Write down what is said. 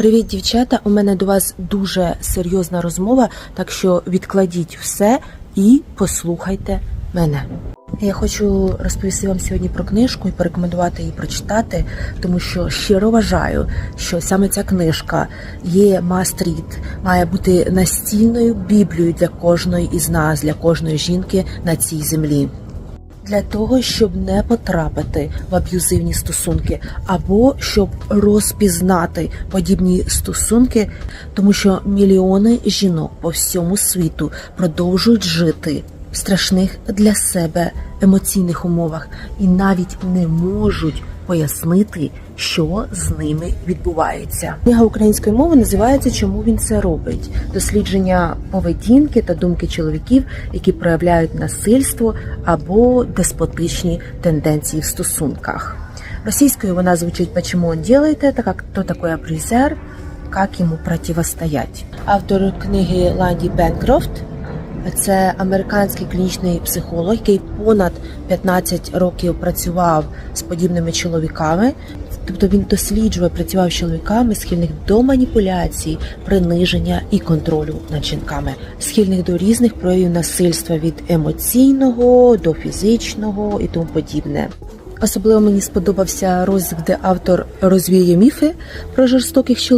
Привіт, дівчата! У мене до вас дуже серйозна розмова, так що відкладіть все і послухайте мене. Я хочу розповісти вам сьогодні про книжку і порекомендувати її прочитати, тому що щиро вважаю, що саме ця книжка є мастріт, має бути настільною біблією для кожної із нас, для кожної жінки на цій землі. Для того, щоб не потрапити в аб'юзивні стосунки, або щоб розпізнати подібні стосунки, тому що мільйони жінок по всьому світу продовжують жити в страшних для себе емоційних умовах і навіть не можуть пояснити, що з ними відбувається. Книга української мови називається Чому він це робить? Дослідження поведінки та думки чоловіків, які проявляють насильство або деспотичні тенденції в стосунках. Російською вона звучить «Почему он делает это?», как «Кто такой апризер?», «Как ему противостоять?». Автор книги Ланді Бенкрофт це американський клінічний психолог, який понад 15 років працював з подібними чоловіками. Тобто він досліджує, працював з чоловіками, схильних до маніпуляцій, приниження і контролю над жінками, схильних до різних проявів насильства від емоційного до фізичного і тому подібне. Особливо мені сподобався розділ, де автор розвіє міфи про жорстоких чоловіків.